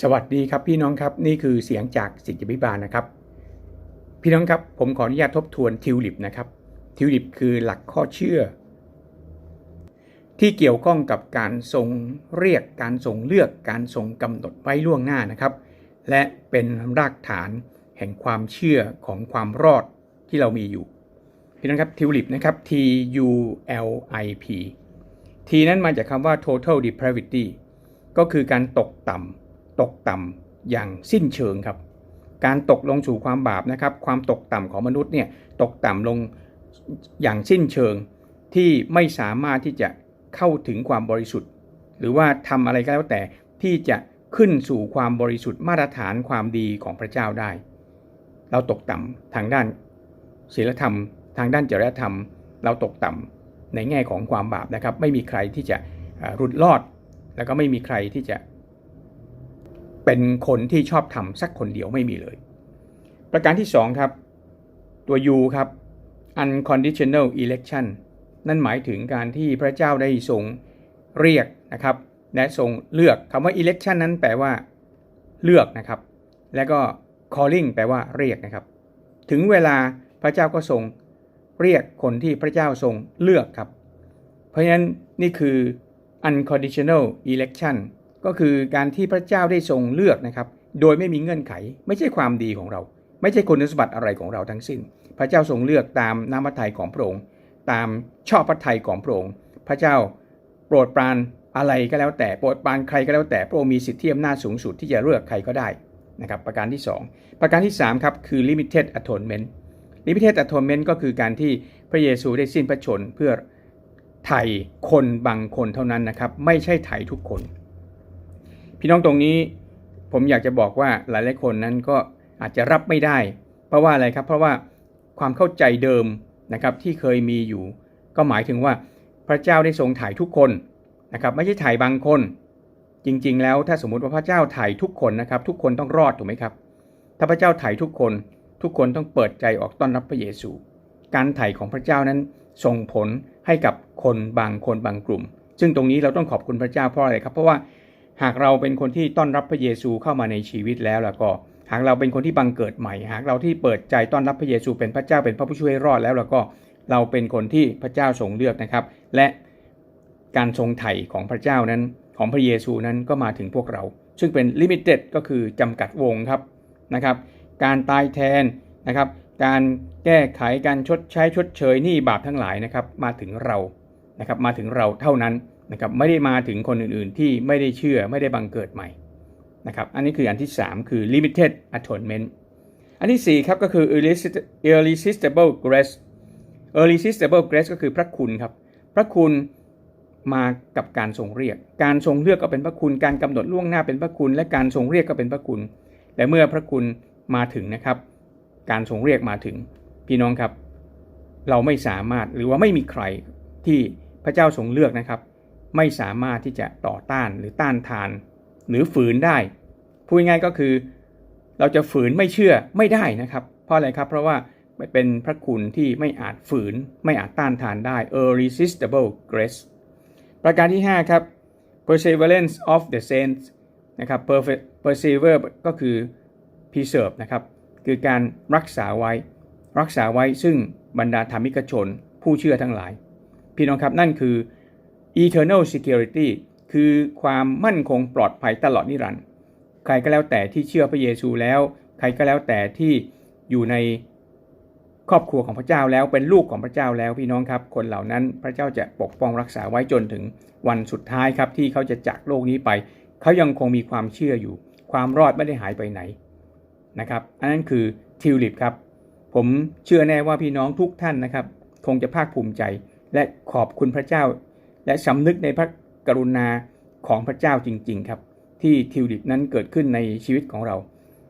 สวัสดีครับพี่น้องครับนี่คือเสียงจากสิทธิพิบาลนะครับ พี่น้องครับผมขออนุญาตทบทวนทิวลิปนะครับทิวลิปคือหลักข้อเชื่อ ที่เกี่ยวข้องกับการทรงเรียกการทรงเลือกการทรงกำหนดไว้ล่วงหน้านะครับ และเป็นรากฐานแห่งความเชื่อของความรอดที่เรามีอยู่ พี่น้องครับทิวลิปนะครับ T U L I P T นั้นมาจากคำว่า total depravity ก็คือการตกต่ำ ตกต่ำอย่างสิ้นเชิงครับ การตกลงสู่ความบาปนะครับ ความตกต่ำของมนุษย์เนี่ยตกต่ำลงอย่างสิ้นเชิงที่ไม่สามารถที่จะเข้าถึงความบริสุทธิ์ หรือว่าทำอะไรก็แล้วแต่ที่จะขึ้นสู่ความบริสุทธิ์มาตรฐานความดีของพระเจ้าได้ เราตกต่ำทางด้านศีลธรรม ทางด้านจริยธรรม เราตกต่ำในแง่ของความบาปนะครับ ไม่มีใครที่จะอ่าหลุดรอด แล้วก็ไม่มีใครที่จะ เป็นคนที่ชอบทำสักคนเดียวไม่มีเลย ประการที่ 2 ครับ ตัว U ครับ unconditional election นั่นหมายถึงการที่พระเจ้าได้ทรงเรียกนะครับ และทรงเลือกคำว่า election นั้นแปลว่า เลือกนะครับ และก็ calling แปลว่าเรียกนะครับ ถึงเวลาพระเจ้าก็ทรงเรียกคนที่พระเจ้าทรงเลือกครับ เพราะฉะนั้นนี่คือ unconditional election ก็คือการที่พระเจ้าได้ทรงเลือกนะครับ โดยไม่มีเงื่อนไข ไม่ใช่ความดีของเรา ไม่ใช่คุณสมบัติอะไรของเราทั้งสิ้น พระเจ้าทรงเลือกตามน้ำพระทัยของพระองค์ตามชอบพระทัยของพระองค์พระเจ้าโปรดปรานอะไรก็แล้วแต่โปรดปรานใครก็แล้วแต่พระองค์มีสิทธิอำนาจสูงสุดที่จะเลือกใครก็ได้นะครับประการที่ 2 ประการที่3ครับคือ limited atonement limited atonement ก็คือการที่พระเยซูได้สิ้นพระชนเพื่อไถ่คนบางคนเท่านั้นนะครับ ไม่ใช่ไถ่ทุกคน พี่น้องตรงนี้ผมอยากจะบอกว่าหลายๆคนนั้นก็อาจจะรับไม่ได้ เพราะว่าอะไรครับ เพราะว่าความเข้าใจเดิมนะครับที่เคยมีอยู่ ก็หมายถึงว่าพระเจ้าได้ทรงถ่ายทุกคนนะครับไม่ใช่ถ่ายบางคน จริงๆ แล้วถ้าสมมุติว่าพระเจ้าถ่ายทุกคนนะครับ ทุกคนต้องรอดถูกไหมครับ ถ้าพระเจ้าถ่ายทุกคนทุกคนต้องเปิดใจออกต้อนรับพระเยซู การไถ่ของพระเจ้านั้นส่งผลให้กับคนบางคนบางกลุ่ม ซึ่งตรงนี้เราต้องขอบคุณพระเจ้าเพราะอะไรครับ เพราะว่า หากเราเป็นคนที่ต้อนรับพระเยซูเข้ามาในชีวิตแล้วแล้วก็ หากเราเป็นคนที่บังเกิดใหม่ หากเราที่เปิดใจต้อนรับพระเยซูเป็นพระเจ้าเป็นพระผู้ช่วยรอดแล้วแล้วก็เราเป็นคนที่พระเจ้าทรงเลือกนะครับ และการทรงไถ่ของพระเจ้านั้น ของพระเยซูนั้นก็มาถึงพวกเรา ซึ่งเป็นลิมิเต็ดก็คือจำกัดวงครับนะครับ การตายแทนนะครับ การแก้ไขการชดใช้ชดเชยหนี้บาปทั้งหลายนะครับ มาถึงเรานะครับมาถึงเราเท่านั้น นะครับไม่ได้มาถึงคนอื่นๆ ที่ไม่ได้เชื่อไม่ได้บังเกิดใหม่นะครับอันนี้คืออันที่ 3 คือ limited atonement อันที่ 4 ครับก็คือ irresistible grace irresistible grace ก็คือพระคุณครับ พระคุณมากับการทรงเรียก การทรงเลือกก็เป็นพระคุณ การกำหนดล่วงหน้าเป็นพระคุณ และการทรงเรียกก็เป็นพระคุณแต่เมื่อพระคุณมาถึงนะครับ การทรงเรียกมาถึง พี่น้องครับ เราไม่สามารถหรือว่าไม่มีใครที่พระเจ้าทรงเลือกนะครับ ไม่สามารถที่จะต่อต้านหรือต้านทาน หรือฝืนได้ พูดง่ายก็คือ เราจะฝืนไม่เชื่อไม่ได้นะครับ เพราะอะไรครับ เพราะว่าเป็นพระคุณที่ไม่อาจฝืน ไม่อาจต้านทานได้ irresistible grace ประการที่ 5 ครับ perseverance of the saints นะครับ persevere ก็คือ preserve นะครับ คือการรักษาไว้ รักษาไว้ซึ่งบรรดาธรรมิกชน ผู้เชื่อทั้งหลาย พี่น้องครับนั่นคือ eternal security คือความมั่นคงปลอดภัยตลอดนิรันดร์ใครก็แล้วแต่ที่เชื่อพระเยซูแล้ว ใครก็แล้วแต่ที่อยู่ในครอบครัวของพระเจ้าแล้วเป็นลูกของพระเจ้าแล้วพี่น้องครับ คนเหล่านั้นพระเจ้าจะปกป้องรักษาไว้จนถึงวันสุดท้ายครับที่เขาจะจากโลกนี้ไป เขายังคงมีความเชื่ออยู่ ความรอดไม่ได้หายไปไหนนะครับอันนั้นคือทิวลิปครับผมเชื่อแน่ว่าพี่น้องทุกท่านนะครับ คงจะภาคภูมิใจ และขอบคุณพระเจ้า และสำนึกในพระกรุณาของพระเจ้าจริง ๆ ครับ ที่ทิวลิปนั้นเกิดขึ้นในชีวิตของเรา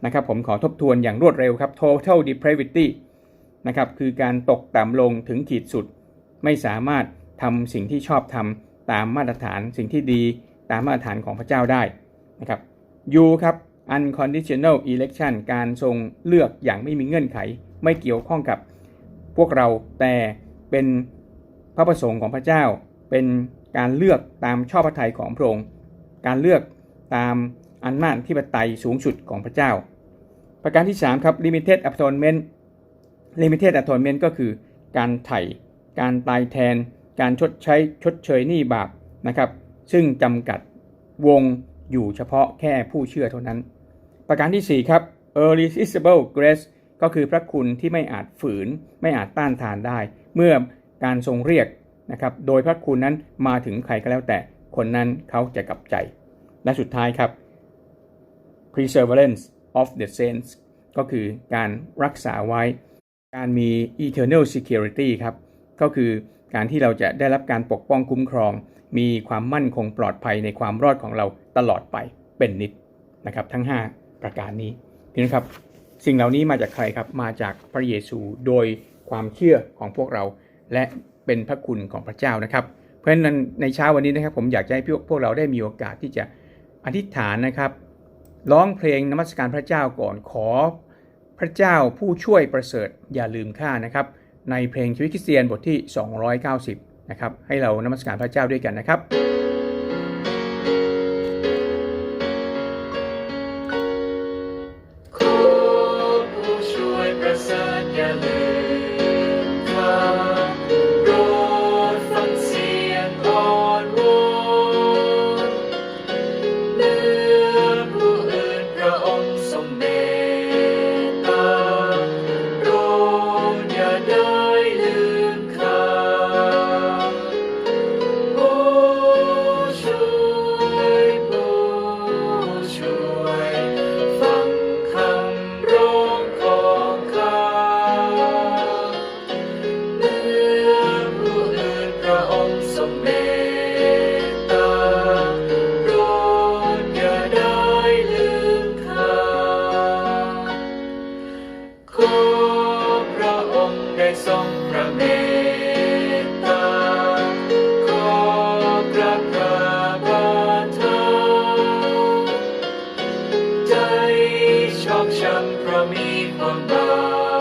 นะครับผมขอทบทวนอย่างรวดเร็วครับ total depravity นะครับคือการตกต่ำลงถึงขีดสุด ไม่สามารถทำสิ่งที่ชอบทำตามมาตรฐานสิ่งที่ดีตามมาตรฐานของพระเจ้าได้นะครับ U ครับ unconditional election การทรงเลือกอย่างไม่มีเงื่อนไข ไม่เกี่ยวข้องกับพวกเราแต่เป็นพระประสงค์ของพระเจ้า เป็นการเลือกตามชอบพระทัยของพระองค์ การเลือกตามอำนาจที่ปไตยสูงสุดของพระเจ้า ประการที่ 3 ครับ limited atonement limited atonement ก็คือการไถ่ การตายแทน การชดใช้ชดเชยหนี้บาปนะครับ ซึ่งจำกัดวงอยู่เฉพาะแค่ผู้เชื่อเท่านั้น ประการที่ 4 ครับ irresistible grace ก็คือพระคุณที่ไม่อาจฝืน ไม่อาจต้านทานได้ เมื่อการทรงเรียก นะครับโดยพระคุณนั้นมาถึงใครก็แล้วแต่คนนั้นเขาจะกลับใจ และสุดท้ายครับ perseverance of the saints ก็คือการรักษาไว้ การมี eternal security ครับ ก็คือการที่เราจะได้รับการปกป้องคุ้มครอง มีความมั่นคงปลอดภัยในความรอดของเราตลอดไปเป็นนิดนะครับ ทั้ง 5 ประการนี้พี่น้ครับ สิ่งเหล่านี้มาจากใครครับ มาจากพระเยซูโดยความเชื่อของพวกเราและ เป็นพระคุณของพระเจ้านะครับ เพราะฉะนั้นในเช้าวันนี้นะครับผมอยากจะให้พวกเราได้มีโอกาสที่จะอธิษฐานนะครับร้องเพลงนมัสการพระเจ้าก่อนขอ พระเจ้าผู้ช่วยประเสริฐอย่าลืมข้านะครับ ในเพลงชีวิตคริสเตียนบทที่ 290 นะครับให้เรานมัสการพระเจ้าด้วยกันนะครับ อกช้ำ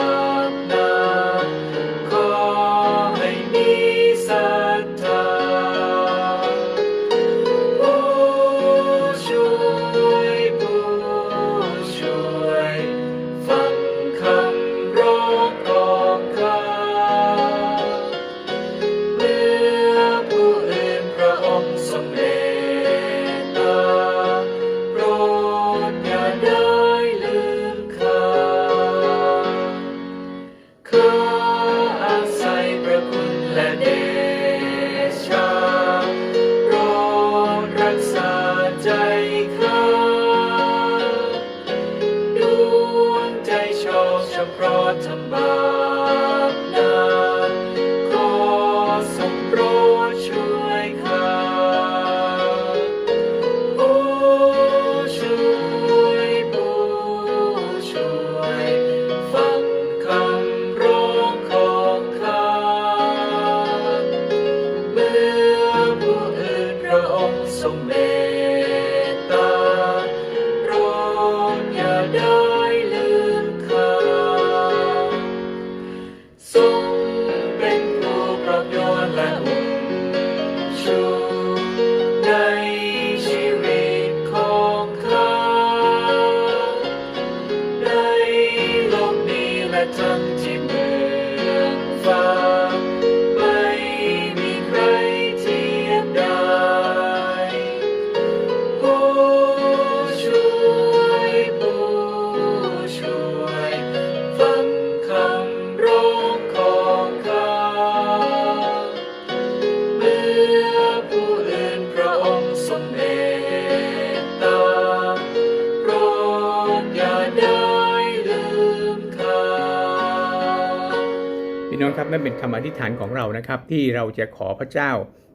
น้องครับนั่นเป็นคำอธิษฐานของเรานะครับ ที่เราจะขอพระเจ้า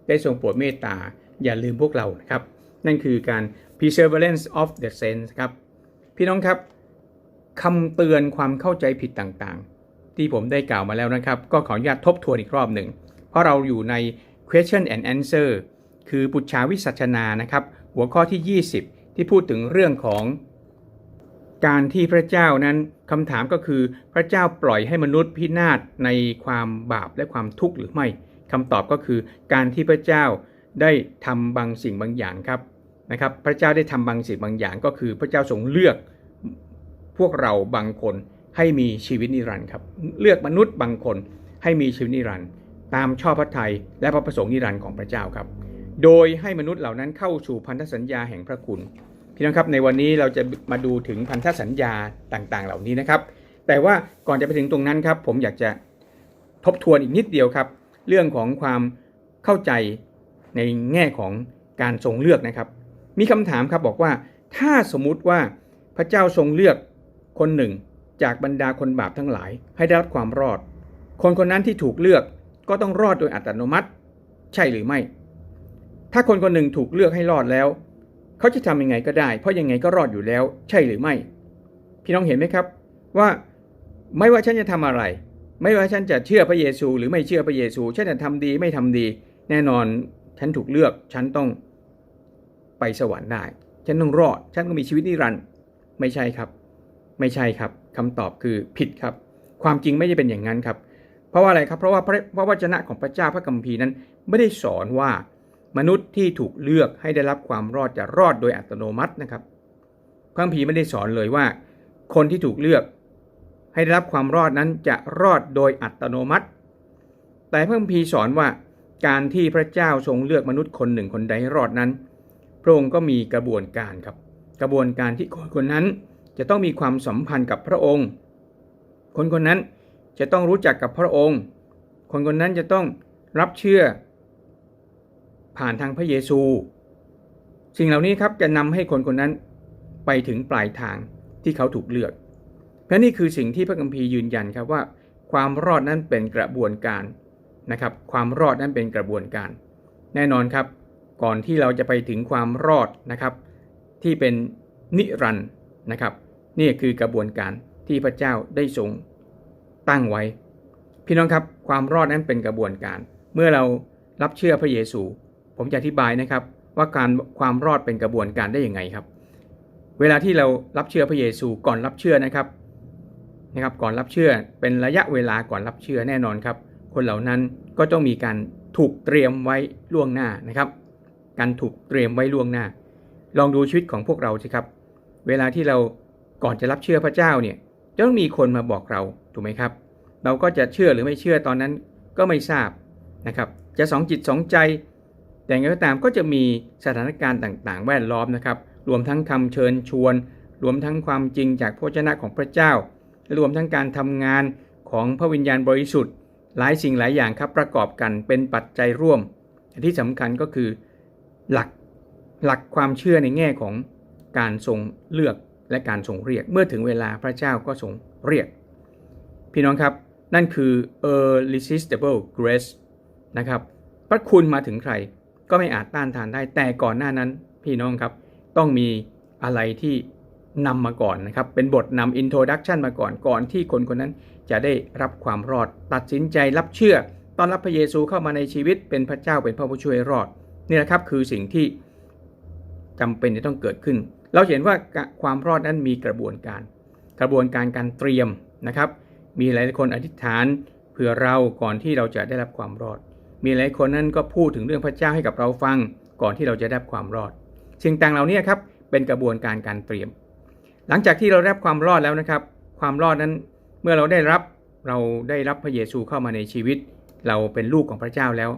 ได้ทรงโปรดเมตตาอย่าลืมพวกเรานะครับ นั่นคือการ perseverance of the saints ครับ พี่น้องครับคำเตือนความเข้าใจผิดต่างๆ ที่ผมได้กล่าวมาแล้วนะครับ ก็ขออนุญาตทบทวนอีกรอบหนึ่ง เพราะเราอยู่ใน question and answer คือปุจฉาวิสัชนานะครับ หัวข้อที่ 20 ที่พูดถึงเรื่องของ การที่พระเจ้านั้นคำถามก็คือพระเจ้าปล่อยให้มนุษย์พินาศในความบาปและความทุกข์หรือไม่คำตอบก็คือการที่พระเจ้าได้ทำบางสิ่งบางอย่างครับนะครับ พระเจ้าได้ทำบางสิ่งบางอย่างก็คือพระเจ้าทรงเลือกพวกเราบางคนให้มีชีวิตนิรันดร์ครับ เลือกมนุษย์บางคนให้มีชีวิตนิรันดร์ตามชอบพระทัยและพระประสงค์นิรันดร์ของพระเจ้าครับ โดยให้มนุษย์เหล่านั้นเข้าสู่พันธสัญญาแห่งพระคุณ พี่น้องครับในวันนี้เราจะมาดูถึงพันธสัญญาต่างๆ เหล่านี้นะครับ แต่ว่าก่อนจะไปถึงตรงนั้นครับผมอยากจะทบทวนอีกนิดเดียวครับ เรื่องของความเข้าใจในแง่ของการทรงเลือกนะครับ มีคำถามครับบอกว่าถ้าสมมุติว่าพระเจ้าทรงเลือกคนหนึ่ง จากบรรดาคนบาปทั้งหลาย ให้ได้รับความรอด คนคนนั้นที่ถูกเลือกก็ต้องรอดโดยอัตโนมัติ ใช่หรือไม่ ถ้าคนคนหนึ่งถูกเลือกให้รอดแล้ว เขาจะทำยังไงก็ได้ เพราะยังไงก็รอดอยู่แล้ว ใช่หรือไม่ พี่น้องเห็นไหมครับ ว่าไม่ว่าฉันจะทำอะไร ไม่ว่าฉันจะเชื่อพระเยซู หรือไม่เชื่อพระเยซู ฉันจะทำดีไม่ทำดี แน่นอนฉันถูกเลือก ฉันต้องไปสวรรค์ได้ ฉันต้องรอด ฉันต้องมีชีวิตนิรันดร์ไม่ใช่ครับ ไม่ใช่ครับคำตอบคือผิดครับ ความจริงไม่ได้เป็นอย่างนั้นครับ เพราะว่าอะไรครับ เพราะว่าพระพระวจนะของพระเจ้าพระคัมภีร์นั้น ไม่ได้สอนว่า มนุษย์ที่ถูกเลือกให้ได้รับความรอดจะรอดโดยอัตโนมัตินะครับพระคัมภีไม่ได้สอนเลยว่า คนที่ถูกเลือก ให้ได้รับความรอดนั้นจะรอดโดยอัตโนมัติ แต่พระคัมภีสอนว่าการที่พระเจ้าทรงเลือกมนุษย์คนหนึ่งคนใดให้รอดนั้น พระองค์ก็มีกระบวนการครับ กระบวนการที่คนคนนั้นจะต้องมีความสัมพันธ์กับพระองค์ คนคนนั้นจะต้องรู้จักกับพระองค์ คนคนนั้นจะต้องรับเชื่อ ผ่านทางพระเยซู สิ่งเหล่านี้ครับจะนำให้คนคนนั้นไปถึงปลายทางที่เขาถูกเลือกเพราะนี่คือสิ่งที่พระคัมภีร์ยืนยันครับว่า ความรอดนั้นเป็นกระบวนการนะครับ ความรอดนั้นเป็นกระบวนการ แน่นอนครับ ก่อนที่เราจะไปถึงความรอดนะครับ ที่เป็นนิรันดร์นะครับ นี่คือกระบวนการที่พระเจ้าได้ทรงตั้งไว้ พี่น้องครับ ความรอดนั้นเป็นกระบวนการ เมื่อเรารับเชื่อพระเยซู ผมจะอธิบายนะครับว่าการความรอดเป็นกระบวนการได้ยังไงครับ เวลาที่เรารับเชื่อพระเยซูก่อนรับเชื่อนะครับนะครับ ก่อนรับเชื่อเป็นระยะเวลาก่อนรับเชื่อแน่นอนครับ คนเหล่านั้นก็ต้องมีการถูกเตรียมไว้ล่วงหน้านะครับ การถูกเตรียมไว้ล่วงหน้า ลองดูชีวิตของพวกเราสิครับ เวลาที่เราก่อนจะรับเชื่อพระเจ้าเนี่ยจะต้องมีคนมาบอกเราถูกไหมครับ เราก็จะเชื่อหรือไม่เชื่อตอนนั้นก็ไม่ทราบนะครับ จะสองจิตสองใจ แต่อย่างไรก็ตามก็จะมีสถานการณ์ต่างๆ แวดล้อมนะครับ รวมทั้งคำเชิญชวน รวมทั้งความจริงจากพระวจนะของพระเจ้า รวมทั้งการทำงานของพระวิญญาณบริสุทธิ์ หลายสิ่งหลายอย่างครับประกอบกันเป็นปัจจัยร่วม ที่สำคัญก็คือหลักหลักความเชื่อในแง่ของการทรงเลือกและการทรงเรียก เมื่อถึงเวลาพระเจ้าก็ทรงเรียก พี่น้องครับนั่นคือ irresistible grace นะครับพระคุณมาถึงใคร ก็ไม่อาจต้านทานได้ แต่ก่อนหน้านั้นพี่น้องครับ ต้องมีอะไรที่นำมาก่อนนะครับ เป็นบทนำ introduction มาก่อนก่อนที่คนคนนั้นจะได้รับความรอด ตัดสินใจรับเชื่อตอนรับพระเยซูเข้ามาในชีวิตเป็นพระเจ้าเป็นพระผู้ช่วยรอดนี่แหละครับคือสิ่งที่จำเป็นจะต้องเกิดขึ้น เราเห็นว่าความรอดนั้นมีกระบวนการ กระบวนการการเตรียมนะครับ มีหลายคนอธิษฐานเผื่อเราก่อนที่เราจะได้รับความรอด มีหลายคนนั้นก็พูดถึงเรื่องพระเจ้าให้กับเราฟัง ก่อนที่เราจะได้ความรอด สิ่งต่างเหล่านี้ครับเป็นกระบวนการการเตรียม หลังจากที่เราได้ความรอดแล้วนะครับ ความรอดนั้นเมื่อเราได้รับเราได้รับพระเยซูเข้ามาในชีวิต เราเป็นลูกของพระเจ้าแล้ว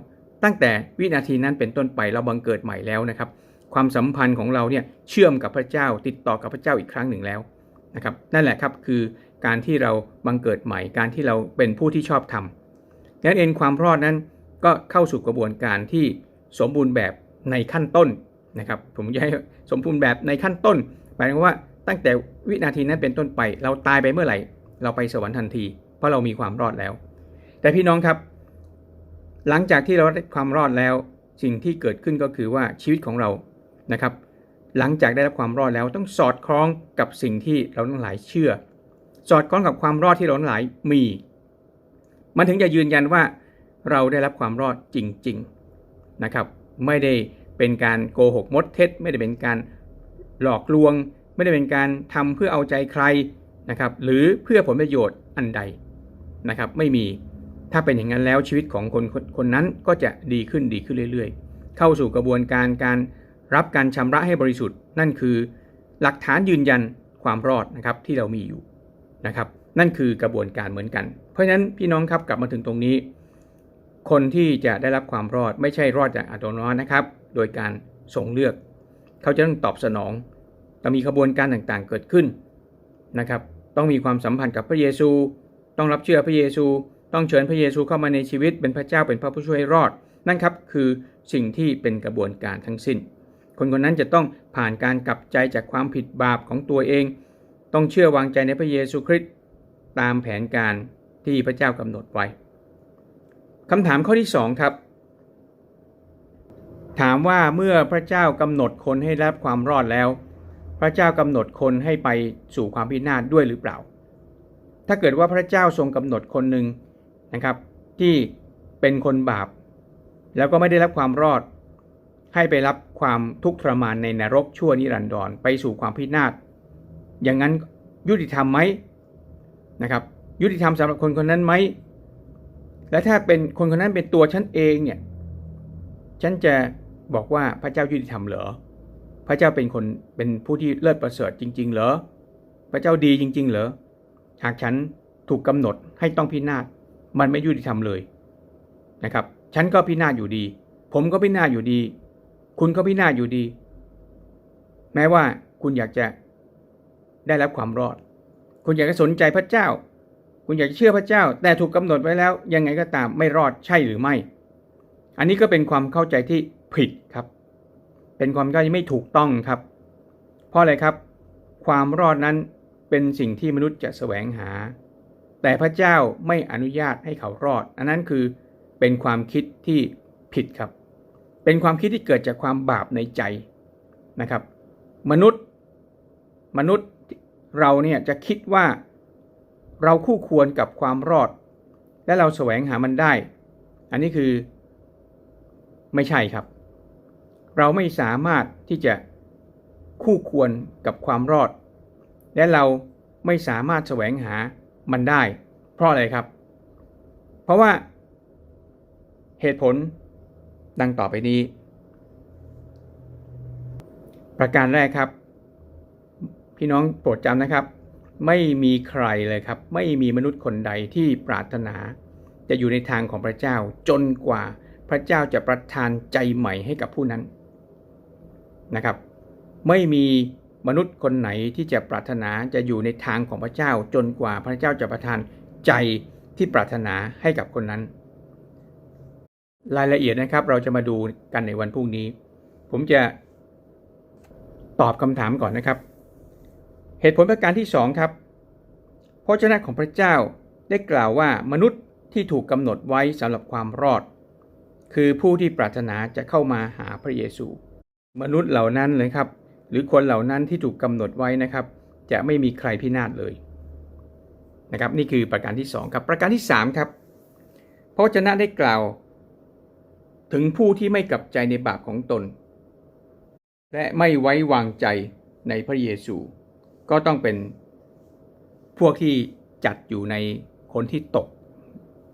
ตั้งแต่วินาทีนั้นเป็นต้นไปเราบังเกิดใหม่แล้วนะครับ ความสัมพันธ์ของเราเนี่ยเชื่อมกับพระเจ้าติดต่อกับพระเจ้าอีกครั้งหนึ่งแล้วนะครับนั่นแหละครับคือการที่เราบังเกิดใหม่การที่เราเป็นผู้ที่ชอบทำดังนั้นเองความรอดนั้น ก็เข้าสู่กระบวนการที่สมบูรณ์แบบในขั้นต้นนะครับผมจะให้สมบูรณ์แบบในขั้นต้นหมายถึงว่าตั้งแต่วินาทีนั้นเป็นต้นไป เราตายไปเมื่อไหร่ เราไปสวรรค์ทันที เพราะเรามีความรอดแล้ว แต่พี่น้องครับ หลังจากที่เราได้ความรอดแล้ว สิ่งที่เกิดขึ้นก็คือว่าชีวิตของเรานะครับ หลังจากได้รับความรอดแล้วต้องสอดคล้องกับสิ่งที่เราทั้งหลายเชื่อ สอดคล้องกับความรอดที่เราทั้งหลายมี มันถึงจะยืนยันว่า เราได้รับความรอดจริงๆนะครับ ไม่ได้เป็นการโกหกมดเท็จ ไม่ได้เป็นการหลอกลวง ไม่ได้เป็นการทำเพื่อเอาใจใครนะครับ หรือเพื่อผลประโยชน์อันใดนะครับ ไม่มีถ้าเป็นอย่างนั้นแล้วชีวิตของคนคนนั้นก็จะดีขึ้นดีขึ้นเรื่อยๆ เข้าสู่กระบวนการการรับการชำระให้บริสุทธิ์ นั่นคือหลักฐานยืนยันความรอดนะครับที่เรามีอยู่นะครับ นั่นคือกระบวนการเหมือนกัน เพราะฉะนั้นพี่น้องครับกลับมาถึงตรงนี้ คนที่จะได้รับความรอดไม่ใช่รอดจากอัตโนมัตินะครับ โดยการส่งเลือก เขาจะต้องตอบสนองต้องมีกระบวนการต่างๆเกิดขึ้นนะครับ ต้องมีความสัมพันธ์กับพระเยซู ต้องรับเชื่อพระเยซู ต้องเชิญพระเยซูเข้ามาในชีวิต เป็นพระเจ้าเป็นพระผู้ช่วยรอด นั่นครับคือสิ่งที่เป็นกระบวนการทั้งสิ้น คนคนนั้นจะต้องผ่านการกลับใจจากความผิดบาปของตัวเอง ต้องเชื่อวางใจในพระเยซูคริสต์ตามแผนการที่พระเจ้ากำหนดไว้ คำถามข้อที่ 2 ครับ ถามว่าเมื่อพระเจ้ากำหนดคนให้รับความรอดแล้ว พระเจ้ากำหนดคนให้ไปสู่ความพินาศด้วยหรือเปล่า ถ้าเกิดว่าพระเจ้าทรงกำหนดคนหนึ่งนะครับ ที่เป็นคนบาป แล้วก็ไม่ได้รับความรอด ให้ไปรับความทุกข์ทรมานในนรกชั่วนิรันดรไปสู่ความพินาศอย่างนั้นยุติธรรมไหมนะครับ ยุติธรรมสำหรับคนคนนั้นไหม และถ้าเป็นคนคนนั้นเป็นตัวฉันเองเนี่ย ฉันจะบอกว่าพระเจ้ายุติธรรมเหรอ พระเจ้าเป็นคนเป็นผู้ที่เลิศประเสริฐจริง ๆ เหรอ พระเจ้าดีจริง ๆ เหรอ หากฉันถูกกำหนดให้ต้องพินาศ มันไม่ยุติธรรมเลยนะครับ ฉันก็พินาศอยู่ดี ผมก็พินาศอยู่ดี คุณก็พินาศอยู่ดี แม้ว่าคุณอยากจะได้รับความรอด คุณอยากจะสนใจพระเจ้า คุณอยากจะเชื่อพระเจ้า แต่ถูกกำหนดไว้แล้ว ยังไงก็ตามไม่รอดใช่หรือไม่ อันนี้ก็เป็นความเข้าใจที่ผิดครับ เป็นความเข้าใจไม่ถูกต้องครับ เพราะอะไรครับ ความรอดนั้นเป็นสิ่งที่มนุษย์จะแสวงหา แต่พระเจ้าไม่อนุญาตให้เขารอด อันนั้นคือเป็นความคิดที่ผิดครับ เป็นความคิดที่เกิดจากความบาปในใจนะครับ มนุษย์มนุษย์เราเนี่ยจะคิดว่า เราคู่ควรกับความรอด และเราแสวงหามันได้ อันนี้คือ ไม่ใช่ครับ เราไม่สามารถที่จะคู่ควรกับความรอด และเราไม่สามารถแสวงหามันได้ เพราะอะไรครับ เพราะว่า เหตุผลดังต่อไปนี้ ประการแรกครับ พี่น้องโปรดจำนะครับ ไม่มีใครเลยครับ ไม่มีมนุษย์คนใดที่ปรารถนา จะอยู่ในทางของพระเจ้าจนกว่าพระเจ้าจะประทานใจใหม่ให้กับผู้นั้นนะครับ ไม่มีมนุษย์คนไหนที่จะปรารถนาจะอยู่ในทางของพระเจ้า จนกว่าพระเจ้าจะประทานใจที่ปรารถนาให้กับคนนั้น รายละเอียดนะครับเราจะมาดูกันในวันพรุ่งนี้ ผมจะตอบคำถามก่อนนะครับ เหตุผลประการที่2ครับพระเจ้าของพระเจ้าได้กล่าวว่ามนุษย์ที่ถูกกำหนดไว้สำหรับความรอด คือผู้ที่ปรารถนาจะเข้ามาหาพระเยซู มนุษย์เหล่านั้นเลยครับ หรือคนเหล่านั้นที่ถูกกำหนดไว้นะครับ จะไม่มีใครพินาศเลยนะครับนี่คือประการที่ 2 ครับ ประการที่ 3 ครับพระเจ้าได้กล่าว ถึงผู้ที่ไม่กลับใจในบาปของตน และไม่ไว้วางใจในพระเยซู ก็ต้องเป็นพวกที่จัดอยู่ในคนที่ตก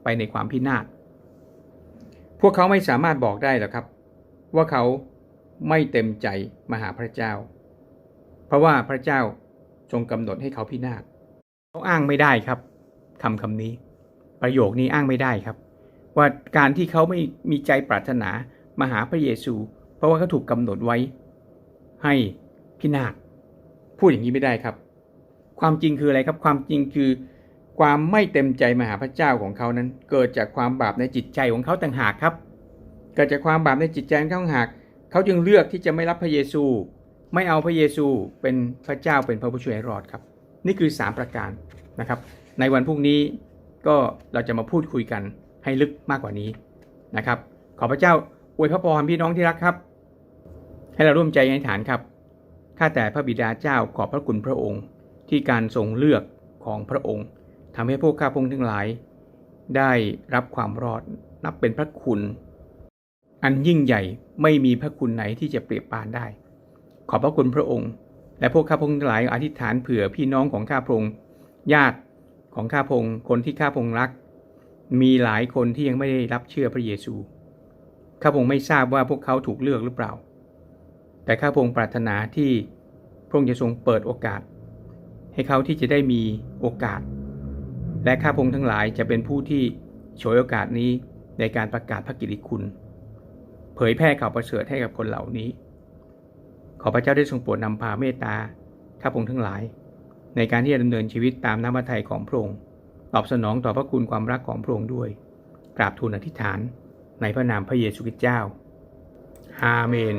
ไปในความพินาศ พวกเขาไม่สามารถบอกได้หรอกครับ ว่าเขาไม่เต็มใจมาหาพระเจ้า เพราะว่าพระเจ้าทรงกำหนดให้เขาพินาศเขาอ้างไม่ได้ครับคำคำนี้ ประโยคนี้อ้างไม่ได้ครับ ว่าการที่เขาไม่มีใจปรารถนามาหาพระเยซู เพราะว่าเขาถูกกำหนดไว้ให้พินาศ พูดอย่างนี้ไม่ได้ครับ ความจริงคืออะไรครับ ความจริงคือ ความไม่เต็มใจมาหาพระเจ้าของเขานั้น เกิดจากความบาปในจิตใจของเขาต่างหากครับ เกิดจากความบาปในจิตใจของเขาต่างหากเขาจึงเลือกที่จะไม่รับพระเยซู ไม่เอาพระเยซูเป็นพระเจ้าเป็นพระผู้ช่วยรอดครับ นี่คือ 3 ประการนะครับ ในวันพรุ่งนี้ก็เราจะมาพูดคุยกันให้ลึกมากกว่านี้นะครับ ขอพระเจ้าอวยพระพรพี่น้องที่รักครับ ให้เราร่วมใจในฐานครับ ข้าแต่พระบิดาเจ้าขอบพระคุณพระองค์ ที่การทรงเลือกของพระองค์ทำให้พวกข้าพงทั้งหลาย ได้รับความรอดนับเป็นพระคุณ อันยิ่งใหญ่ไม่มีพระคุณไหนที่จะเปรียบปานได้ ขอบพระคุณพระองค์ และพวกข้าพงทั้งหลายอธิษฐานเผื่อพี่น้องของข้าพงญาติของข้าพงคนที่ข้าพงรัก มีหลายคนที่ยังไม่ได้รับเชื่อพระเยซูข้าพงไม่ทราบว่าพวกเขาถูกเลือกหรือเปล่า แต่ข้าพงค์ปรารถนาที่พระองค์จะทรงเปิดโอกาส ให้เขาที่จะได้มีโอกาส และข้าพงค์ทั้งหลายจะเป็นผู้ที่ฉวยโอกาสนี้ในการประกาศพระกิติคุณ เผยแพร่ข่าวประเสริฐให้กับคนเหล่านี้ ขอพระเจ้าได้ทรงโปรดนำพาเมตตาข้าพงค์ทั้งหลาย ในการที่จะดำเนินชีวิตตามน้ำพระทัยของพระองค์ตอบสนองต่อพระคุณความรักของพระองค์ด้วย กราบทูลอธิษฐานในพระนามพระเยซูคริสต์เจ้า อาเมน